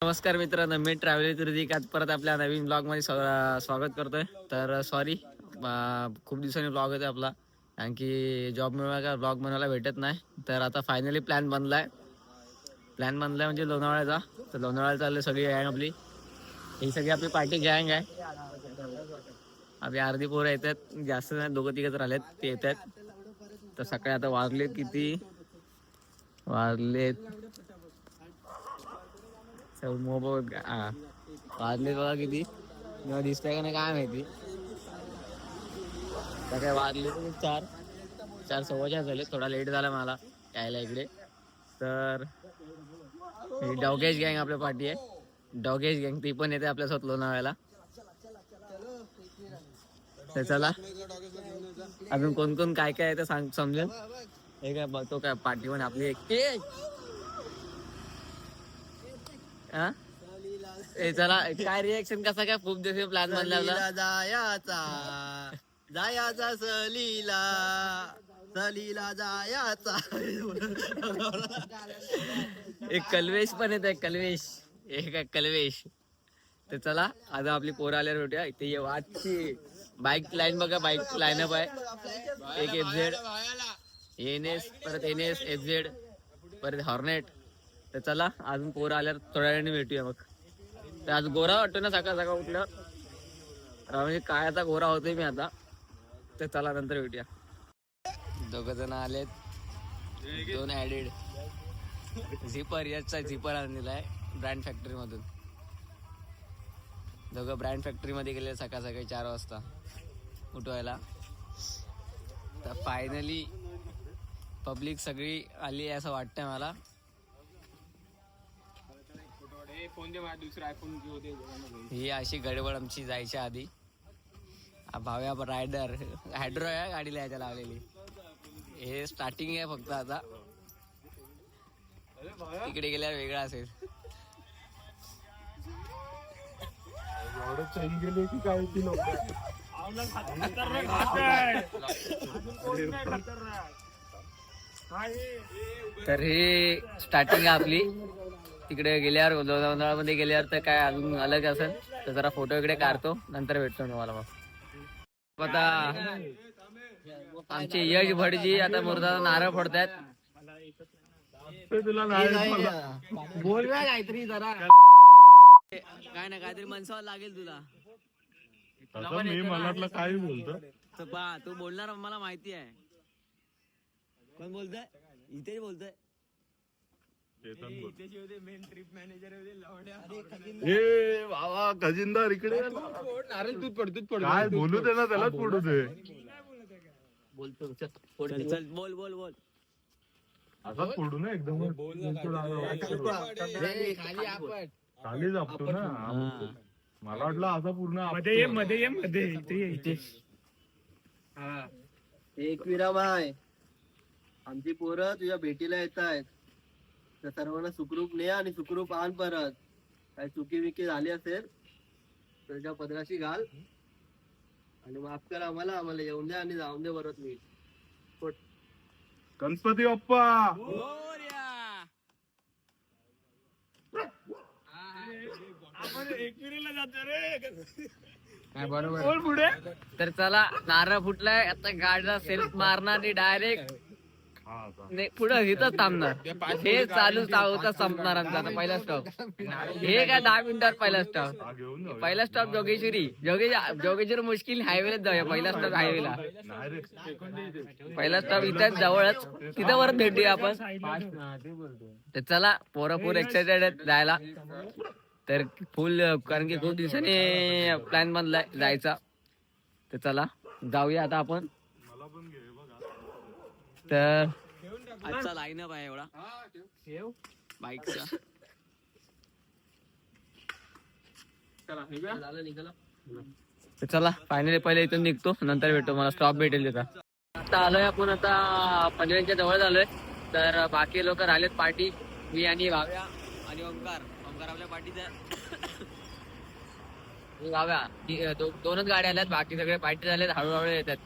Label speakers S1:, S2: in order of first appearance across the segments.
S1: नमस्कार मित्रांनो मी ट्रॅव्हल ऋतिक. परत आपल्या नवीन ब्लॉगमध्ये स्वागत करतोय. तर सॉरी खूप दिवसांनी ब्लॉग होतो आपला. कारण की जॉब मिळवा का ब्लॉग बनवायला भेटत नाही. तर आता फायनली प्लॅन बनलाय. प्लॅन बनलाय म्हणजे लोणावळ्याचा. तर लोणावळ्याला चालले सगळी गँग आपली. ही सगळी आपली पार्टी गँग आहे. आपली अर्धी पोरं येतात. जास्त नाही दोघं तिघंच राहिलेत ते येतात. तर सकाळी आता वारले किती? वाजलेत मोबाईल हा. वाजले बघा किती. न दिसतंय का नाही काय माहिती. तर काय वाजले तर चार. चार सव्वाच्या झाले. थोडा लेट झाला मला यायला इकडे. तर ही डॉगेज गँग आपल्या पाठी आहे. डॉगेज गँग ती पण येते आपल्यासोबत लोणावळ्याला तर चला. अजून कोण कोण काय काय आहे ते सांग समजेल. हे काय बघतो काय पाठी पण आपली एक हा? ए चला काय रिएक्शन कसा काय? खूप दिवस प्लॅन बनला
S2: जायाचा. जायाचा सलीला. सलीला जायाचा.
S1: एक कल्वेश पण येत आहे कल्वेश. एक आहे कल्वेश. तर चला आता आपली पोरं आल्यावर भेटूया. इथे ये वाटची. बाईक लाईन बघा बाईक लाईनअप आहे. एक एफ झेड एन एस परत एन एस एफ झेड परत हॉर्नेट तर चला अजून पोरं आल्यावर थोड्या वेळाने भेटूया मग. तर आज गोरा वाटतो ना सकाळ सकाळ उठल्यावर. म्हणजे काय आता गोरा होतोय मी आता. तर चला नंतर भेटूया. दोघ जण आलेत. दोन ऍडेड झिपर याचा झिपर आणलेला आहे ब्रँड फॅक्टरी मधून. दोघं ब्रँड फॅक्टरी मध्ये गेले सकाळ सकाळी चार वाजता उठवायला. तर फायनली पब्लिक सगळी आली आहे असं वाटतंय मला. ही अशी गडबड आमची जायच्या आधी. हा भाव्या रायडर हायड्रो आहे गाडीला याच्या लावलेली हे स्टार्टिंग आहे फक्त आता. तिकडे गेल्यावर वेगळा असेल. तर हे स्टार्टिंग आहे आपली. तिकडे गेल्यावर लोणावळ्यामध्ये गेल्यावर तर काय अजून अलग असेल तर जरा फोटो इकडे काढतो नंतर भेटतो तुम्हाला मग. आता आमचे यश भटजी आता मुर्दा नारळ फोडतायत. बोल ना काहीतरी जरा. काय ना काहीतरी मनसावर लागेल तुला.
S3: मी मनातलं काही बोलतो.
S1: तर पा तू बोलणार मला माहिती आहे. कोण बोलतोय? इथे बोलतोय.
S3: ए बाबा खजिनदार इकडे. ये ना. काय बोलू दे ना त्यालाच पडू दे.
S1: बोलतो चल चल, बोल बोल बोल.
S3: असाच पडू ना एकदम.
S1: खाली. आपण.
S3: खाली जापतो ना.
S1: हा.
S3: मला वाटलं असा पूर्ण.
S4: मध्ये ये मध्ये ये मध्ये. इथे ये, इथे.
S2: एकविरा माय आमची पोरं तुझ्या भेटीला येत आहेत तर सर्वांना सुखरूप ने आणि सुखरूप आण परत. काही चुकी विकी झाली असेल तर तुझ्या पदराशी घाल. आणि माफ कर आम्हाला आम्हाला येऊन दे आणि जाऊन दे परत मी
S3: गणपती बाप्पा!
S4: आपण एकविरीला जातो रे.
S1: काय बरोबर.
S4: बोल पुढे?
S1: तर चला नारळ फुटलाय आता गाडीला सेल्फ मारणार डायरेक्ट
S3: हा आता.
S1: पुढे इथंच थांबणार. हे चालू होता संपणार आमचा पहिला स्टॉप हे काय दहा मिनिटात पहिला स्टॉप पहिला स्टॉप जोगेश्वरी. जोगे जोगेश्वरी मुश्किल हायवेलाच जाऊया पहिला स्टॉप हायवेला
S3: नाही
S1: पहिला स्टॉप इथंच जवळच. तिथं परत भेटूया आपण. तर चला पोरं पोर एक्साइटेड आहेत जायला. तर फुल कारण की खूप दिवसांनी प्लॅन बनलाय जायचा. तर चला जाऊया आता आपण. तर आजचा लाईनअप आहे एवढा. बाईकचा. तर चला फायनली पहिले इथून निघतो नंतर भेटतो मला स्टॉप भेटेल तिथं. आता आलोय आपण आता पंजऱ्यांच्या जवळ झालोय तर बाकी लोक राहिलेत पार्टी मी आणि भाव्या आणि ओंकार. ओंकार आपल्या पार्टीचा भाव्या दोनच गाड्या आल्यात. बाकी सगळे पार्टी झालेत हळूहळू येतात.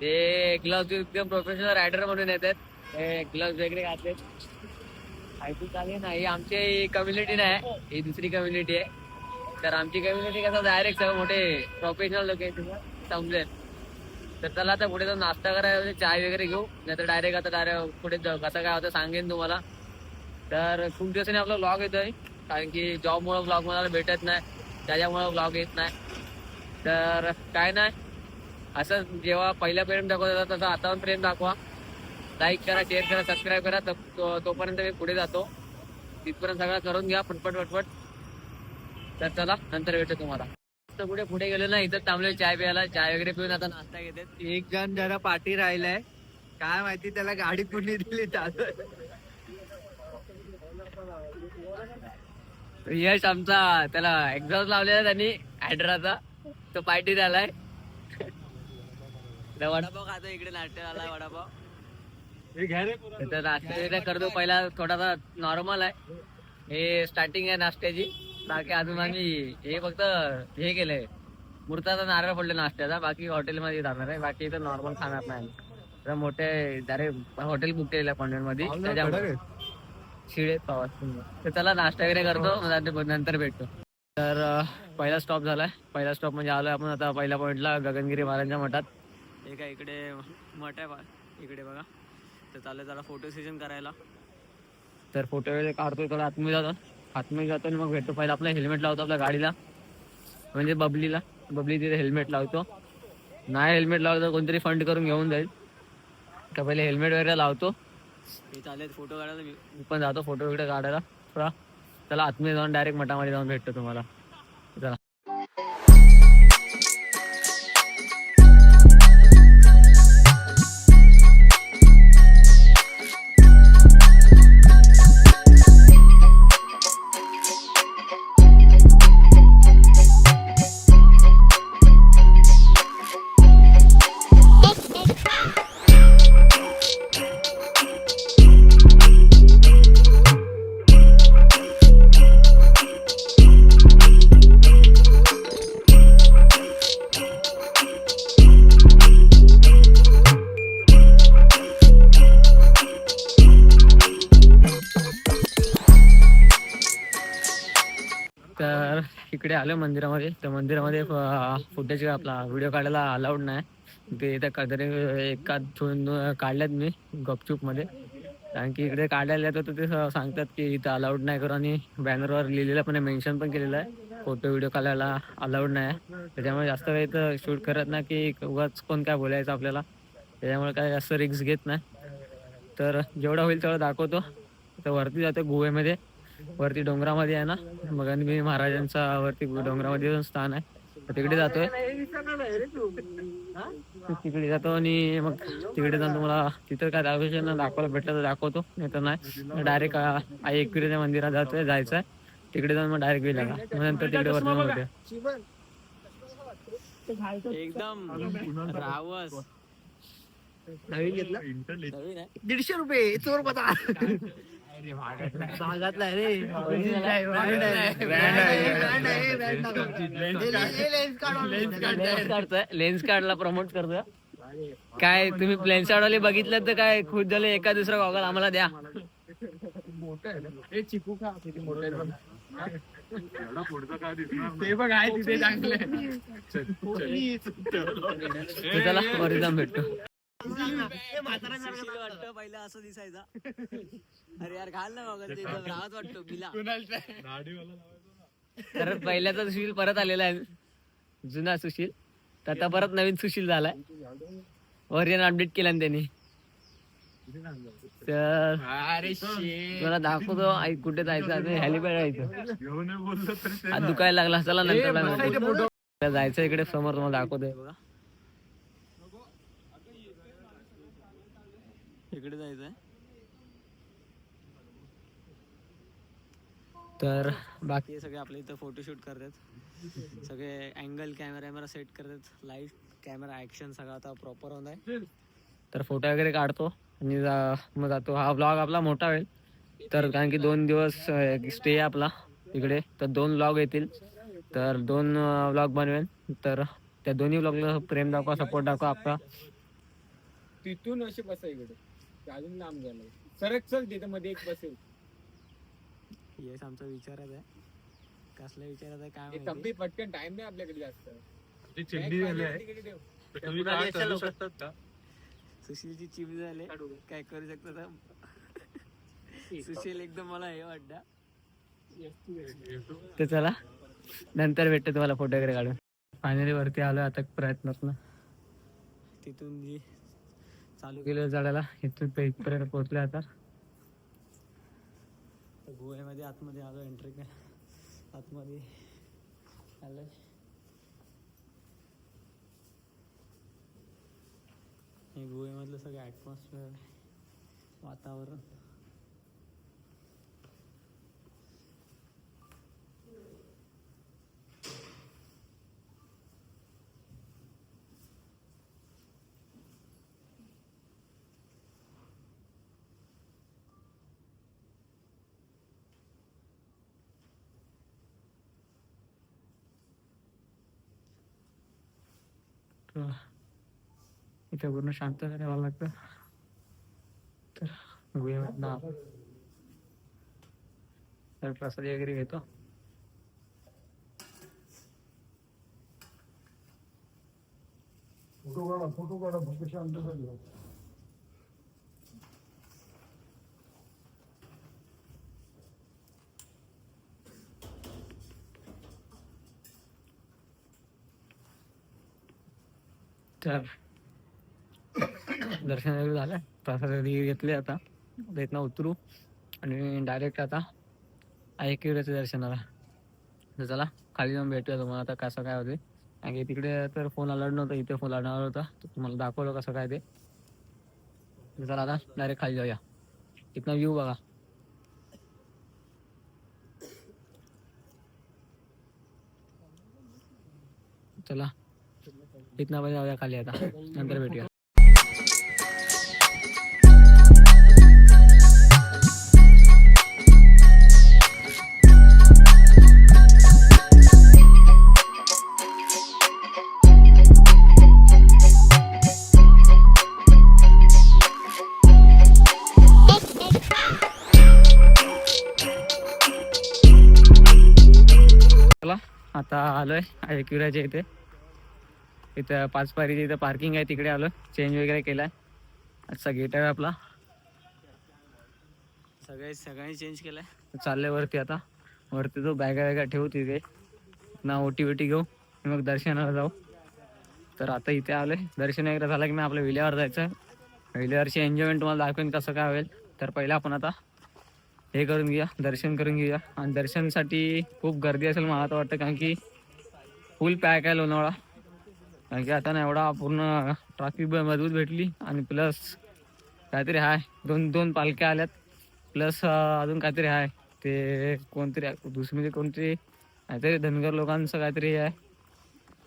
S1: ते ग्लव्स एकदम प्रोफेशनल रायडर म्हणून येतात. ग्लव्स वगैरे घातले आयटी चालेल नाही आमची कम्युनिटी नाही ही दुसरी कम्युनिटी आहे. तर आमची कम्युनिटी कसं डायरेक्ट सगळं मोठे प्रोफेशनल लोक आहेत समजेल. तर चला आता पुढे जाऊन नाश्ता करायला चाय वगैरे घेऊ. नाही तर डायरेक्ट आता डायरेक्ट पुढे जाऊ. कसं काय होतं सांगेन तुम्हाला. तर खूप दिवसांनी आपला ब्लॉग येतोय कारण की जॉबमुळं ब्लॉग मला भेटत नाही त्याच्यामुळे ब्लॉग येत नाही. तर काय नाही. असं जेव्हा पहिला प्रेम दाखवत होता तसं आता पण प्रेम दाखवा. लाईक करा शेअर करा सबस्क्राईब करा. तर तो- तोपर्यंत मी पुढे जातो. तिथपर्यंत सगळं करून घ्या पटपट पटपट तर चला नंतर भेटतो तुम्हाला. तर पुढे पुढे गेलो ना इथं थांबलो चाय प्यायला. चाय वगैरे पिऊन आता नाश्ता घेते.
S2: एक जण जरा पाठी राहिलाय. काय माहिती त्याला गाडी कुठली दिली
S1: यश आमचा त्याला एक्झॉस्ट लावलेला त्यांनी हायड्राचा तो पार्टी झालाय. वडापाव खातो इकडे नाट्य आलाय वडापाव नाश्ता करतो. पहिला थोडासा नॉर्मल आहे. हे स्टार्टिंग आहे नाश्त्याची. बाकी अजून आम्ही हे फक्त हे केलंय. मुर्ताचा नारळ पडले नाश्त्याचा. बाकी हॉटेलमध्ये जाणार आहे. बाकी इथं नॉर्मल खाणार नाही तर मोठे डायरेक्ट हॉटेल बुक केलेलं आहे मध्ये. त्याच्यामुळे शिळे पावास तर चला नाश्ता वगैरे करतो. मग नंतर- भेटतो. तर पहिला स्टॉप झालाय. पहिला स्टॉप म्हणजे आलोय आपण आता पहिल्या पॉईंटला गगनगिरी महाराजांच्या मठात. हे काय इकडे मठ आहे बा- इकडे बघा. तर चाललं त्याला फोटो सेशन करायला. तर फोटो वगैरे काढतो थोडा आतमध्ये जातो आतमध्ये जातो आणि मग भेटतो. पहिला आपला हेल्मेट लावतो आपल्या गाडीला. म्हणजे बबलीला बबली तिथे हेल्मेट लावतो. नाही हेल्मेट लावलं तर कोणतरी फंड करून घेऊन जाईल. तर पहिले हेल्मेट वगैरे लावतो. हे चालेल फोटो काढायला. मी मी पण जातो फोटो वगैरे काढायला. थोडा. चला आतमध्ये जाऊन डायरेक्ट मठामध्ये जाऊन भेटतो तुम्हाला. आलो मंदिरामध्ये. तर मंदिरामध्ये फुटेज आपला व्हिडिओ काढायला अलाउड नाही. ते इथं कधरी एका दोन काढल्यात मी गपचूपमध्ये. कारण की इकडे काढायला येतो तर ते सांगतात की इथं अलाउड नाही करू आणि बॅनरवर लिहिलेलं पण मेन्शन पण केलेलं आहे. फोटो व्हिडिओ काढायला अलाउड नाही. आहे त्याच्यामुळे जास्त काही इथं शूट करत नाही की उगाच कोण काय बोलायचं आपल्याला. त्याच्यामुळे काय जास्त रिक्स घेत नाही. तर जेवढं होईल तेवढं दाखवतो. तर वरती जातो गोव्यामध्ये वरती डोंगरामध्ये आहे ना? मग आणि मी महाराजांचा वरती डोंगरामध्ये स्थान आहे. तिकडे जातोय. तिकडे जातो आणि मग तिकडे जाऊन तुम्हाला तिथं काय दाखवायचं ना दाखवायला भेटलं तर दाखवतो. नाही. तर नाही डायरेक्ट आई एकविरेच्या मंदिरात जातोय जायचं आहे तिकडे जाऊन मग डायरेक्ट गेला. मग नंतर तिकडे वरती एकदम रावस.
S2: नवीन घेतला? दीडशे रुपये चोर पता. आहे रे
S1: लेन्स काढला प्रमोट करतोय? काय तुम्ही प्लेन वाले बघितलं तर काय खुश झाले एका दुसरा गॉगल आम्हाला द्या.
S4: ते बघ आहे तिथे चांगले.
S1: चला जाऊन भेटतो पहिला असं दिसायचा अरे यार घाल ना गॉगल राहत वाटतो बिला तर पहिल्याचा सुशील परत आलेला आहे. जुना सुशील. तर आता परत नवीन सुशील झालाय. व्हर्जन अपडेट केला ना त्यांनी. तर मला दाखवतो आई कुठे जायचं आता हेलिपॅड जायचं दुखायला लागला चला नंतर लागला. जायचं इकडे समोर तुम्हाला दाखवतोय. बघा इकडे जायचंय. तर बाकी सगळे आपल्या इथं फोटोशूट करतात. सगळे अँगल कॅमेरा वॅमेरा सेट करतात. लाइट कॅमेरा ऍक्शन सगळं आता प्रॉपर होत आहे तर फोटो वगैरे काढतो आणि जा- मग जातो. हा ब्लॉग आपला मोठा होईल. तर कारण की दोन दिवस स्टे आहे आपला इकडे. तर दोन ब्लॉग येतील. तर दोन ब्लॉग बनवेल तर त्या दोन्ही ब्लॉगला प्रेम दाखवा सपोर्ट दाखवा आपला.
S4: तिथून असे बसा इकडे. ते अजून लांब झालं सरक चल तिथं मध्ये एक बसेल.
S1: यश आमचा विचारत आहे. कसला विचारत आहे काय माहिती.
S4: तब्बी पटकन टाइम नाही आपल्याकडे जास्त.
S3: ती चिंडी झाली आहे.
S4: तिकडे ठेव.
S3: तर तुम्ही काय चालू शकतात का?
S1: सुशीलची चिप झाले. काय करू शकतो तर? सुशील एकदम मला हे वाटतं. तर चला नंतर भेटतो तुम्हाला फोटो वगैरे काढून. फायनली वरती आलो आता प्रयत्नात ना. तिथून जी चालू केलं झाडाला. इथून ते इथपर्यंत पोहोचले आता गोव्यामध्ये आतमध्ये आलो एंट्री आतमध्ये आलं हे गोव्यामधलं सगळं ॲटमॉस्फिअर वातावरण. तर इथे पूर्ण शांत राहावं लागतं. तर गोव्यामधनं आलो. तर प्रसाद वगैरे घेतो. तर दर्शन वगैरे झालं. प्रसाद वगैरे घेतले आता. इथनं उतरू आणि डायरेक्ट आता ऐकिवऱ्याच्या दर्शनाला. तर चला खाली जाऊन भेटूया तुम्हाला आता कसं काय होते कारण की तिकडे तर फोन अलर्ट नव्हता इथे फोन अलर्ट होता तर तुम्हाला दाखवलं कसं काय ते. चला आता डायरेक्ट खाली जाऊया. इथनं व्ह्यू बघा. चला. इथनं पण जाऊया खाली आता नंतर भेटूया चला आता आलोय ऐक्युराच्या इथे इथं पाच पारीच्या इथं पार्किंग आहे तिकडे आलो चेंज वगैरे केलाय. आजचा गेट आहे आपला. सगळे सगळ्यांनी चेंज केलाय. चाललंय वरती आता. वरती जो बॅगा वॅगा ठेवू तिथे. ना ओटी बिटी घेऊ. मग दर्शनाला जाऊ. तर आता इथे आलोय. दर्शन वगैरे झालं की मी आपल्या विल्यावर जायचं विल्यावरची एन्जॉयमेंट तुम्हाला दाखवेन कसं काय होईल. तर पहिलं आपण आता हे करून घेऊया. दर्शन करून घेऊया. आणि दर्शनसाठी खूप गर्दी असेल मला तर वाटतं कारण की फुल पॅक आहे लोणावळा. कारण की आता ना एवढा पूर्ण ट्रॅफिक मजबूत भेटली आणि प्लस काहीतरी आहे दोन दोन पालख्या आल्यात. प्लस अजून काहीतरी आहे ते कोणतरी दुसरी म्हणजे कोणतरी काहीतरी धनगर लोकांचं काहीतरी आहे.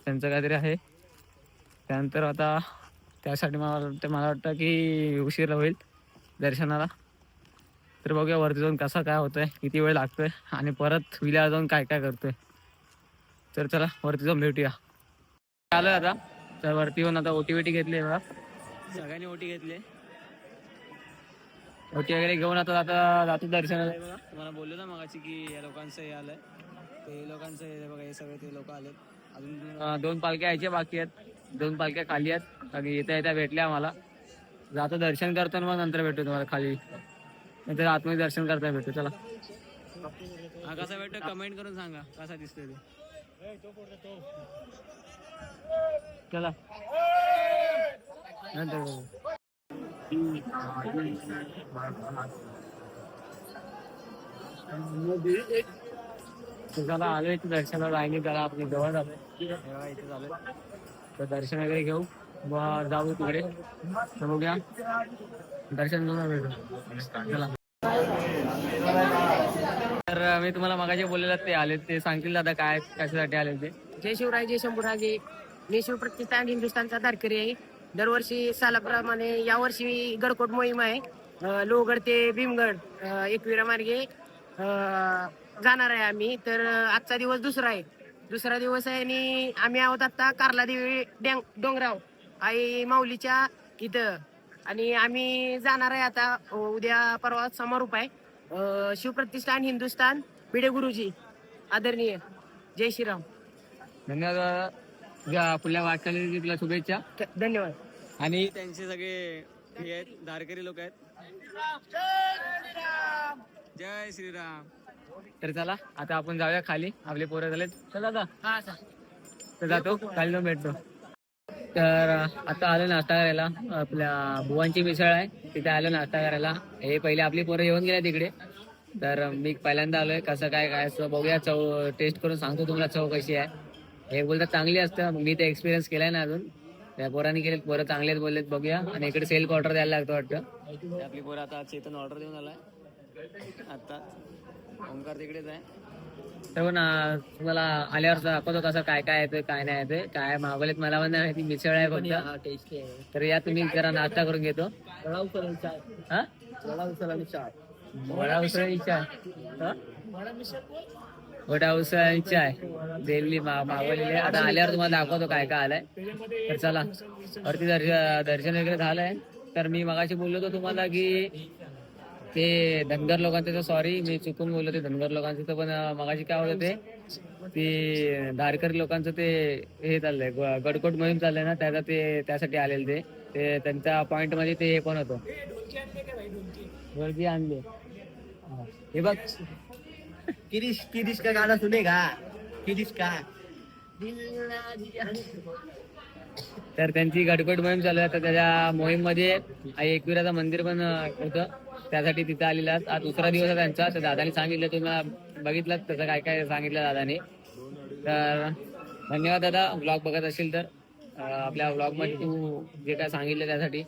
S1: त्यांचं काहीतरी आहे. त्यानंतर आता त्यासाठी मला वाटतं मला वाटतं की उशीर होईल दर्शनाला. तर बघूया वरती जाऊन कसा काय होतं आहे किती वेळ लागतोय आणि परत विल्या जाऊन काय काय करतोय. तर चला वरती जाऊन भेटूया. आलोय आता. तर वरती येऊन आता ओटी बिटी घेतली बघा. सगळ्यांनी ओटी घेतली. ओटी वगैरे घेऊन आता आता जातो दर्शनाला बघा. तुम्हाला बोललो ना मगाशी की या लोकांचं हे आलंय. ते लोकांचं हे बघा हे सगळे ते लोक आलेत. अजून दोन पालख्या यायच्या बाकी आहेत. दोन पालख्या खाली आहेत. आणि येत्या येत्या भेटल्या आम्हाला. जातो दर्शन करतो मग नंतर भेटतो तुम्हाला खाली. नंतर आतमध्ये दर्शन करता भेटतो चला. हा कसा भेटतो? कमेंट करून सांगा. कसा दिसतोय ते? चला. नंतर बघू. तर चला आलोय इथे दर्शनाला लाईनी जरा आपली जवळ झालोय इथे झालोय तर दर्शन वगैरे घेऊ. मग जाऊ तिकडे. तर बघूया. दर्शन घेऊन भेटू. चला. तर मी तुम्हाला मगाशी बोललेलं ते आले ते सांगतील दादा काय कशासाठी आले ते.
S5: जय शिवराय जय शंभूराजे. मी शिवप्रतिष्ठान हिंदुस्थानचा धारकरी आहे. दरवर्षी सालाप्रमाणे यावर्षी गडकोट मोहीम आहे. लोहगड ते भीमगड एकविरा मार्गे जाणार आहे आम्ही. तर आजचा दिवस दुसरा आहे. दुसरा दिवस आहे आणि आम्ही आहोत आता कारला देवी डॅंग डोंगराव आई माऊलीच्या इथं. आणि आम्ही जाणार आहे आता उद्या परवा समारोप आहे. शिवप्रतिष्ठान हिंदुस्थान भिडे गुरुजी आदरणीय जय श्रीराम.
S1: धन्यवाद दादा. तुझ्या पुढल्या वाटचाली तुला शुभेच्छा.
S5: धन्यवाद.
S1: आणि त्यांचे सगळे हे आहेत धारकरी लोक आहेत. जय श्रीराम. तर चला आता आपण जाऊया खाली. आपले पोरं झाले चला
S5: हा सर
S1: तर जातो. खाली जाऊन भेटतो. तर आता आलो नाश्ता करायला. आपल्या बुवांची मिसळ आहे. तिथे आलो नाश्ता करायला. हे पहिले आपली पोरं येऊन गेले तिकडे तर मी पहिल्यांदा आलोय. कसं काय काय असं बघूया. चव टेस्ट करून सांगतो तुम्हाला चव कशी आहे. हे बोलतात चांगली असतं. मी ते एक्सपिरियन्स केलाय ना अजून. त्या पोरांनी केले पोरं चांगलेच बोललेत बघूया. आणि इकडे सेल्फ ऑर्डर द्यायला लागतो वाटतं. आपली पोरं आता चेतन ऑर्डर देऊन आलाय. आता ओंकार तिकडेच आहे. तर ना तुम्हाला आल्यावर दाखवतो कसं काय काय येतंय काय नाही येतंय. काय मागवलेत मला पण नाही माहिती. मिसळ आहे फक्त.
S2: टेस्टी आहे.
S1: तर या तुम्ही जरा नाश्ता करून घेतो.
S2: वडा उसळ आणि
S1: हा?
S2: वडा उसळ आणि चाय.
S1: वडा उसळ चाय. हा? वडा उसळ आणि चाय दिल्ली मागवलेली आता आल्यावर तुम्हाला दाखवतो काय काय आलंय. तर चला वरती दर्शन दर्शन वगैरे झालंय. तर मी मगाशी बोललो होतो तुम्हाला की ते धनगर लोकांचं तर सॉरी मी चुकून बोललो ते धनगर लोकांचं तर पण मगाशी काय होतं ते? ते धारकरी लोकांचं ते हे चाललंय ग- गडकोट मोहीम चाललंय ना त्याचा ते त्यासाठी आलेले ते. ते त्यांच्या पॉइंटमध्ये ते हे पण होतं. गर्दी आणली. हे बघ.
S2: किरीश किरीश का गाना सुनेगा? किरीश का?
S1: तर त्यांची गडकोट मोहीम चालू आहे. तर त्याच्या मोहीममध्ये एकविराचं मंदिर पण होतं. त्यासाठी तिथं आलेला आज दुसरा दिवस आहे त्यांचा. तर दादाने सांगितलं तुम्हाला बघितलं तसं काय काय सांगितलं दादाने. तर धन्यवाद दादा. ब्लॉग बघत असेल तर आपल्या ब्लॉगमध्ये तू जे काय सांगितलं त्यासाठी.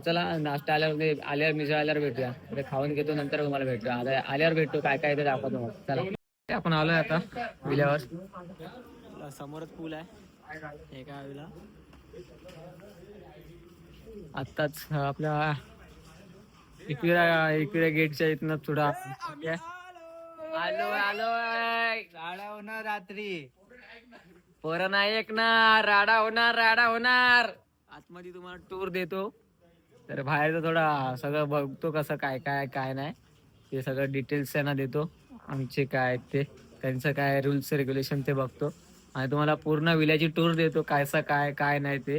S1: चला नाश्ता आल्यावर ते आल्यावर मिसळ आल्यावर भेटूया. ते खाऊन घेतो नंतर तुम्हाला भेटू आता आल्यावर भेटतो काय काय ते दाखवतो मग. चला. आपण आलोय आता विल्यावर. समोरच पूल आहे. हे काय विला आत्ताच आपल्या एकविरा एकविरा गेटच्या इथनं थोडा आलो आलो राडा होणार रात्री. पोरं नाही ऐकणार. राडा होणार राडा होणार. आतमध्ये तुम्हाला टूर देतो. तर बाहेरचं थोडा सगळं बघतो कसं काय काय काय नाही. ते सगळं डिटेल्स त्यांना देतो. आमचे काय ते. त्यांचं काय रुल्स रेग्युलेशन ते बघतो. आणि तुम्हाला पूर्ण विल्याची टूर देतो कायचं काय काय नाही ते.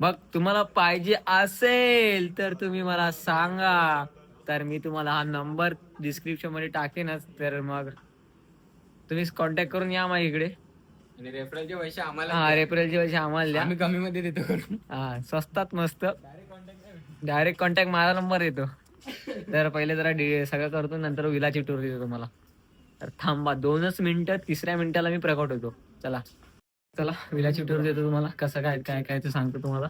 S1: मग तुम्हाला पाहिजे असेल तर तुम्ही मला सांगा. तर मी तुम्हाला हा नंबर डिस्क्रिप्शनमध्ये टाकेनच. तर मग तुम्ही कॉन्टॅक्ट करून या मग इकडे.
S4: आणि रेफरलचे पैसे आम्हाला
S1: हा रेफरलचे पैसे आम्हाला द्या.
S4: आम्ही कमी मध्ये देतो करून.
S1: हा स्वस्तात मस्त. डायरेक्ट कॉन्टॅक्ट माझा नंबर येतो. तर पहिले जरा डि- सगळं करतो नंतर विलाची टूर देतो तुम्हाला. तर थांबा दोनच मिनिटं तिसऱ्या मिनिटाला मी प्रकट होतो. चला. चला विलाची टूर देतो तुम्हाला. कसं काय काय काय ते सांगतो तुम्हाला.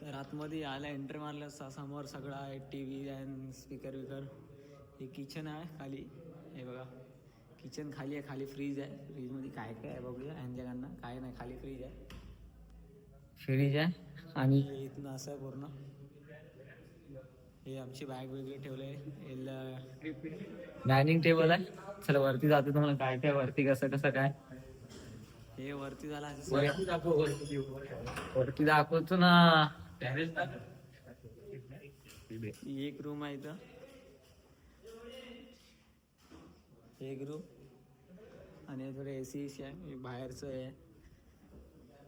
S1: तर आतमध्ये आला एंटर मारलं सा- समोर सगळं आहे टी व्ही अँड स्पीकर विकर हे किचन आहे खाली. हे बघा. किचन खाली आहे खाली फ्रीज आहे. फ्रीजमध्ये काय काय आहे बघूया. यांच्याकडनं काय नाही खाली फ्रीज आहे. फ्रीज आहे आणि इथनं असं आहे पूर्ण. हे आमची बॅग वगैरे ठेवले डायनिंग टेबल आहे. चला वरती जातो तुम्हाला काय काय वरती कसं कसं काय. हे वरती झाला वरती दाखवतो ना. एक रूम आहे इथं. एक रूम आणि थोडे एसी आहे. बाहेरचं आहे.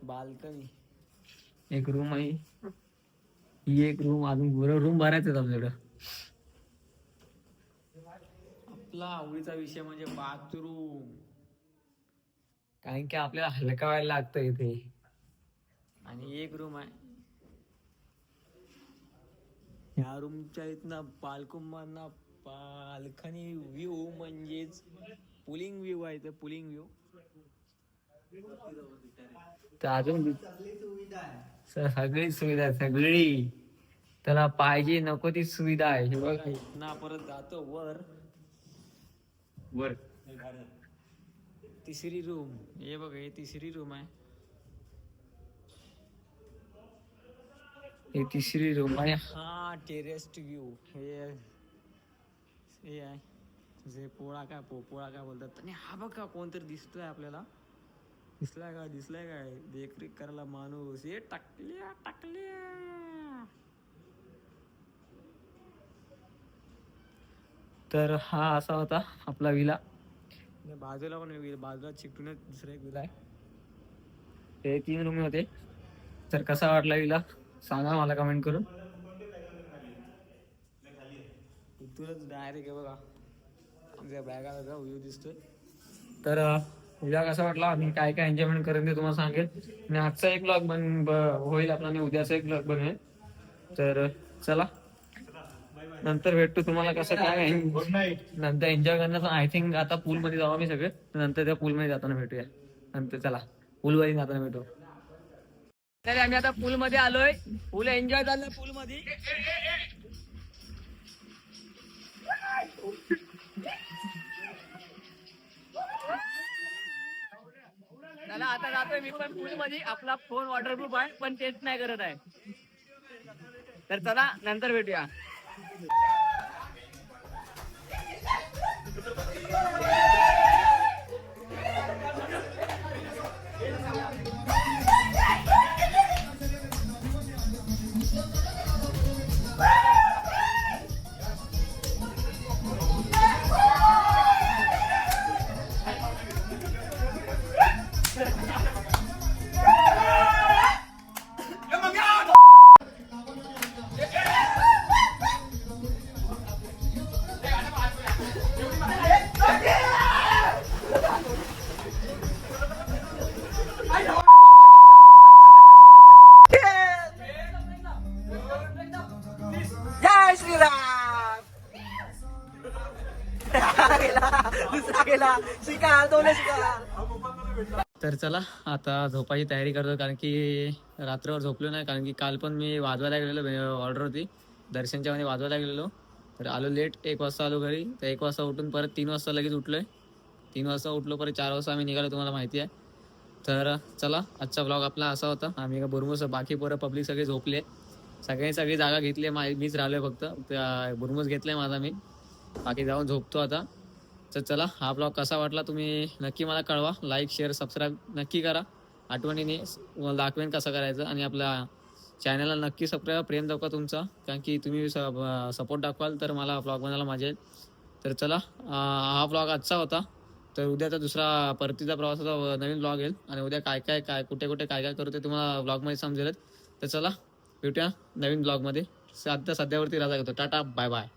S1: बाल्कनी एक रूम आहे. ही एक रूम अजून रूम भरायचं आहे आमच्याकडं आपला आवडीचा विषय म्हणजे बाथरूम कारण की आपल्याला हलका व्हायला लागतं इथे. आणि एक रूम आहे. ह्या रूमच्या इथनं बाल्कून बाल्कनी व्ह्यू म्हणजेच पुलिंग व्ह्यू आहे इथे पुलिंग व्ह्यू तर अजून सगळी सुविधा सगळी. त्याला पाहिजे नको ती सुविधा आहे. हे बघ. ना परत जातो वर.
S4: वर.
S1: तिसरी रूम हे बघ हे तिसरी रूम आहे. हे तिसरी रूम आहे. हा टेरेस्ट व्ह्यू हे हे आहे. जे पोळा काय पो पोळा काय बोलतात. आणि हा बघ कोणतरी दिसतोय आपल्याला. दिसलाय का? दिसलाय काय देखरेख करायला माणूस. हे टाकल्या टाकल्या. तर हा असा होता आपला विला. बाजूला पण विला. बाजूला चिकटूनच दुसरा एक विला आहे. ते तीन रूम होते. तर कसा वाटला विला? सांगा मला कमेंट करून. इथूनच डायरेक्ट बघा. आमच्या बॅगा व्ह्यू दिसतोय. तर उद्या कसा वाटला? आणि काय काय एन्जॉयमेंट करेन ते तुम्हाला सांगेल. आणि आजचा एक ब्लॉग बन होईल आपला आणि उद्याचा एक ब्लॉग बनेल. तर चला. नंतर भेटतो तुम्हाला कसं काय नंतर एन्जॉय करण्याचं आय थिंक आता पूल मध्ये जाऊ आम्ही सगळे. नंतर त्या पूल मध्ये जाताना भेटूया. नंतर चला. पूल मध्ये जाताना भेटू. तर आम्ही आता पूल मध्ये आलोय. पूल एन्जॉय झालं पूल मध्ये आता मी पण फूडमध्ये आपला फोन वॉटरप्रूफ आहे पण टेस्ट नाही करत आहे. तर चला नंतर भेटूया. चला आता झोपायची तयारी करतो कारण की रात्रभर झोपलो नाही कारण की काल पण मी वाजवायला गेलेलो म्हणजे ऑर्डर होती. दर्शनच्या मध्ये वाजवायला गेलेलो. तर आलो लेट एक वाजता आलो घरी. तर एक वाजता उठून परत तीन वाजता लगेच उठलोय. तीन वाजता उठलो परत चार वाजता आम्ही निघालो तुम्हाला माहिती आहे. तर चला आजचा ब्लॉग आपला असा होता. आम्ही का बुरमुस बाकी पोरं पब्लिक सगळे झोपले. सगळी सगळी जागा घेतली. मा मीच राहिलोय फक्त. त्या बुरमुस घेतलाय माझा मी. बाकी जाऊन झोपतो आता. तर चला हा ब्लॉग कसा वाटला तुम्ही नक्की मला कळवा. लाईक शेअर सबस्क्राईब नक्की करा. आठवणीने दाखवेन कसं करायचं आणि आपल्या चॅनलला नक्की सबस्क्राईब प्रेम दाखवा तुमचा. कारण की तुम्ही सपोर्ट दाखवाल तर मला ब्लॉग बनायला मजा येईल. तर चला हा ब्लॉग आजचा होता. तर उद्याचा दुसरा परतीचा प्रवासाचा नवीन ब्लॉग येईल. आणि उद्या काय काय काय कुठे कुठे काय काय करू ते तुम्हाला ब्लॉगमध्ये समजेलच तर चला भेटूया नवीन ब्लॉगमध्ये. सध्या सध्यावरती राजा घेतो. Tata bye bye